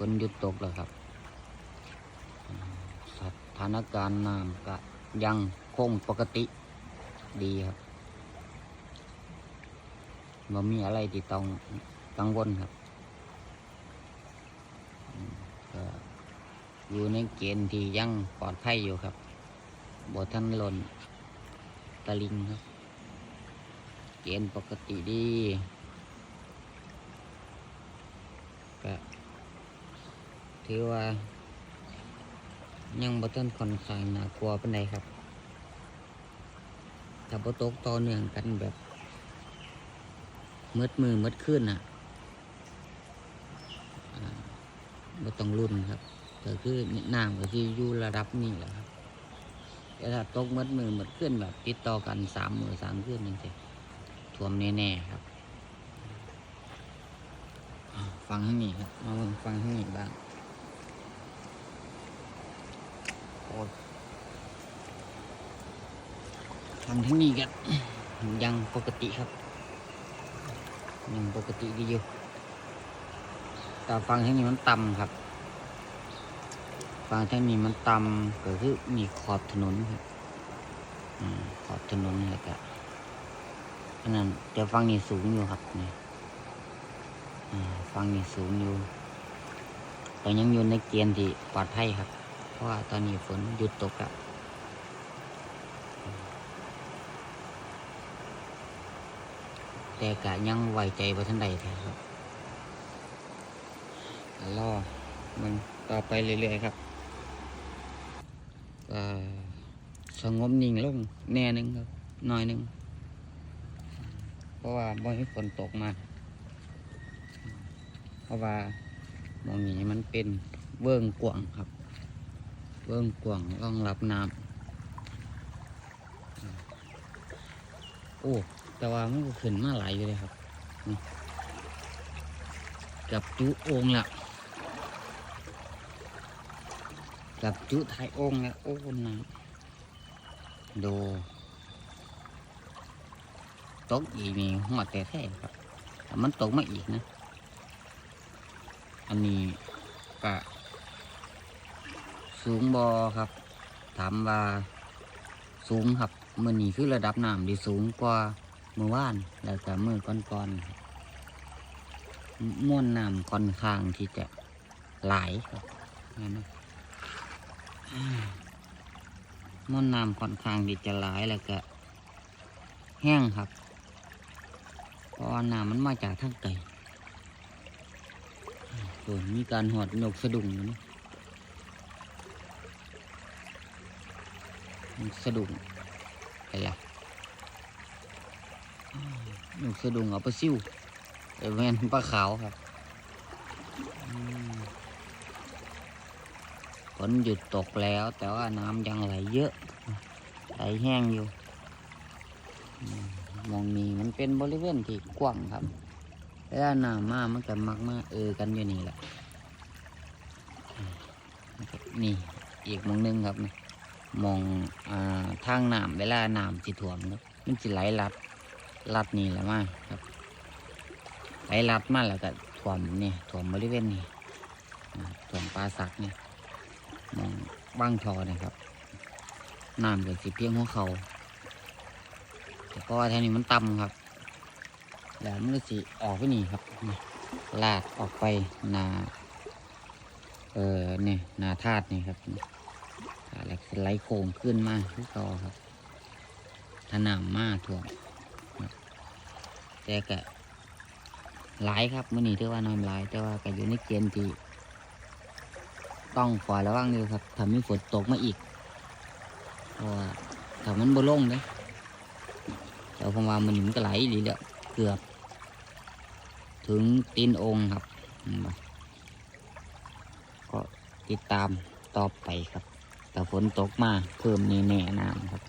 ฝนหยุดตกแล้วครับสถานการณ์น้ำก็ยังคงปกติดีครับไม่มีอะไรที่ต้องกังวลครับอืมก็อยู่ในเกณฑ์ที่ยังปลอดภัยอยู่ครับบ่ทันหล่นตะลิงครับ เกณฑ์ปกติดีก็ ถือว่า ยังบ่ทันค่อนข้างน่ากลัวปานใดครับถ้าบ่ตกต่อเนื่องกันแบบมืดมือมืดขึ้นอะอ่าบ่ต้องรุ่นครับก็คือน้ำก็คืออยู่ระดับนี้แหละครับแต่ถ้าตกมืดมือมืดขึ้นแบบติดต่อกันสามมือสามขึ้นจังซี่ท่วมแน่ๆครับฟังข้างนี้ครับมาเบิ่งฟังข้างนี้บ้าง โอ้ยทางที่นี่ก็ยังปกติครับ ยังปกติดีอยู่แต่ฟังทางนี้มันต่ำครับฟังทางนี้มันต่ำก็คือมีขอบถนนครับอขอบถนนแล้วก็อันนั้นแต่ฟังนี้สูงอยู่ครับนี่ฟังนี้สูงอยู่แต่ยังอยู่ในเกณฑ์ที่ปลอดภัยครับ ราะว่าตอนนี้ฝนหยุดตกแล้วแต่กะยังไว้ใจบ่ทันใดแท้ครับรอมันต่อไปเรื่อยๆครับสงบนิ่งลงแน่หนึงครับหน่อยหนึง เพราะว่าบ่ให้ฝนตกมา เพราะว่ามองนี้มันเป็นเวิ้งกว่างครับ เวิ้องกว่างรองรับน้ำโอ้แต่ว่ามันก็ขึ้นมาหลายอยู่เลยครับกับจุองละกับจุไทยองละโอ้น้ำดูตกอีกนี่หัวแต่แท้ครับแต่มันตกมาอีกนะ อันนี้ก็ สูงบอครับ ถามว่าสูงครับมื่อนี้คือระดับน้ำที่สูงกว่าเมื่อวานแล้วก็มื่อก่อนๆม้วนน้ำค่อนข้างที่จะหลายครับนั่นะอ่าม้วนน้ำค่อนข้างที่จะหลายแล้วก็ แห้งครับเพราะว่าน้ำมันมาจากทางไกลส่วนมีการหอดนกสะดุ้งอยู่นะ นสะดุ้งไปละนสะดุ้งเอาไปซิ่วเออแม่นปลาขาวครับฝนหยุดตกแล้ว แต่ว่าน้ำยังไหลเยอะ ไหลแห้งอยู่ มองนี้มันเป็นบริเวณที่กว้างครับเวลาน้ำมามันก็มักมาเออกันอยู่นี่แหละนี่ อีกมองหนึงครับนี่ มองอทางน้ำเวลาน้ำสิถ่วมครับมันสิไหลลัดลัดนี่แหละมาครับไหลลัดมาแล้วก็ถ่วมเนี่ยถ่วมบริเวณนี้อ่าถ่วมปลาสักเนี่ยมองบ้างทอนะครับน้ำเก็สิเพียงหัวเขาแต่เพราะว่าแถวนี้มันต่ำครับ แล้วมันก็สิออกไปนี่ครับลาดออกไปนาเออเนี่ยนาธาตุนี่ครับ แล้วสไลโค้งขึ้นมาที่ต่อครับถนามมาถ่วงแต่ก็หลายครับมื่อนี้ถือว่าน้ำหลาย แต่ว่าก็อยู่ในเกณฑ์ที่ต้องคอยระวังอยู่ครับถ้ามีฝนตกมาอีกเพราะว่าถ้ามันบ่ลงเนี่ยแต่ผมว่ามันมันก็ไหลดีแล้วเกือบ ถึงตีนองค์ครับก็ติดตามต่อไปครับ แต่ฝนตกมาเพิ่มแน่ๆน้ำครับ